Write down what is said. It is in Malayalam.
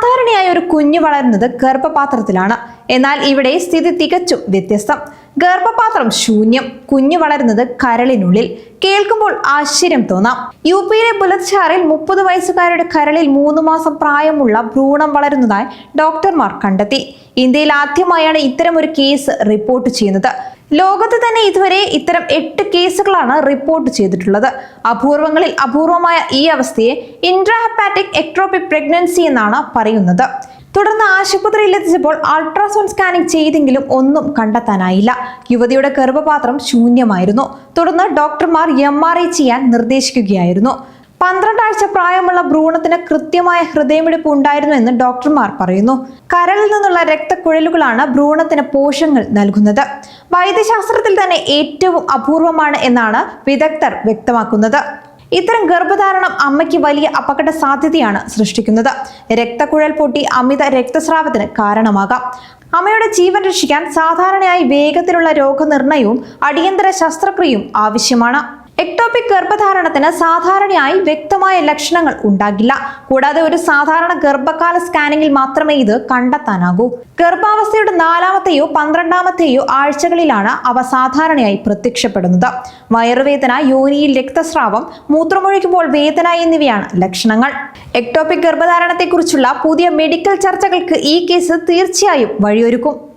സാധാരണയായി ഒരു കുഞ്ഞു വളരുന്നത് ഗർഭപാത്രത്തിലാണ്. എന്നാൽ ഇവിടെ സ്ഥിതി തികച്ചും വ്യത്യസ്തം. ഗർഭപാത്രം ശൂന്യം കുഞ്ഞു വളരുന്നത് കരളിനുള്ളിൽ. കേൾക്കുമ്പോൾ ആശ്ചര്യം തോന്നാം. യു പിയിലെ ബുലത്ഷാറിൽ മുപ്പത് വയസ്സുകാരുടെ കരളിൽ മൂന്ന് മാസം പ്രായമുള്ള ഭ്രൂണം വളരുന്നതായി ഡോക്ടർമാർ കണ്ടെത്തി. ഇന്ത്യയിൽ ആദ്യമായാണ് ഇത്തരം ഒരു കേസ് റിപ്പോർട്ട് ചെയ്യുന്നത്. ലോകത്ത് തന്നെ ഇതുവരെ ഇത്തരം എട്ട് കേസുകളാണ് റിപ്പോർട്ട് ചെയ്തിട്ടുള്ളത്. അപൂർവങ്ങളിൽ അപൂർവമായ ഈ അവസ്ഥയെ ഇൻട്രാഹെപ്പാറ്റിക് എക്ട്രോപിക് പ്രഗ്നൻസി എന്നാണ് പറയുന്നത്. തുടർന്ന് ആശുപത്രിയിൽ എത്തിച്ചപ്പോൾ അൾട്രാസൗണ്ട് സ്കാനിംഗ് ചെയ്തെങ്കിലും ഒന്നും കണ്ടെത്താനായില്ല. യുവതിയുടെ ഗർഭപാത്രം ശൂന്യമായിരുന്നു. തുടർന്ന് ഡോക്ടർമാർ എം ചെയ്യാൻ നിർദ്ദേശിക്കുകയായിരുന്നു. പന്ത്രണ്ടാഴ്ച പ്രായമുള്ള ഭ്രൂണത്തിന് കൃത്യമായ ഹൃദയമിടിപ്പ് ഉണ്ടായിരുന്നു എന്ന് ഡോക്ടർമാർ പറയുന്നു. കരളിൽ നിന്നുള്ള രക്തക്കുഴലുകളാണ് ഭ്രൂണത്തിന് പോഷങ്ങൾ നൽകുന്നത്. വൈദ്യശാസ്ത്രത്തിൽ തന്നെ ഏറ്റവും അപൂർവമാണ് എന്നാണ് വിദഗ്ധർ വ്യക്തമാക്കുന്നത്. ഇത്തരം ഗർഭധാരണം അമ്മയ്ക്ക് വലിയ അപകട സാധ്യതയാണ് സൃഷ്ടിക്കുന്നത്. രക്തക്കുഴൽ പൊട്ടി അമിത രക്തസ്രാവത്തിന് കാരണമാകാം. അമ്മയുടെ ജീവൻ രക്ഷിക്കാൻ സാധാരണയായി വേഗത്തിലുള്ള രോഗനിർണയവും അടിയന്തര ശസ്ത്രക്രിയയും ആവശ്യമാണ്. എക്ടോപിക് ഗർഭധാരണത്തിന് സാധാരണയായി വ്യക്തമായ ലക്ഷണങ്ങൾ ഉണ്ടാകില്ല. കൂടാതെ ഒരു സാധാരണ ഗർഭകാല സ്കാനിങ്ങിൽ മാത്രമേ ഇത് കണ്ടെത്താനാകൂ. ഗർഭാവസ്ഥയുടെ നാലാമത്തെയോ പന്ത്രണ്ടാമത്തെയോ ആഴ്ചകളിലാണ് അവ സാധാരണയായി പ്രത്യക്ഷപ്പെടുന്നത്. വയറുവേദന യോനിയിൽ രക്തസ്രാവം മൂത്രമൊഴിക്കുമ്പോൾ വേദന എന്നിവയാണ് ലക്ഷണങ്ങൾ. എക്ടോപിക് ഗർഭധാരണത്തെക്കുറിച്ചുള്ള പുതിയ മെഡിക്കൽ ചർച്ചകൾക്ക് ഈ കേസ് തീർച്ചയായും വഴിയൊരുക്കും.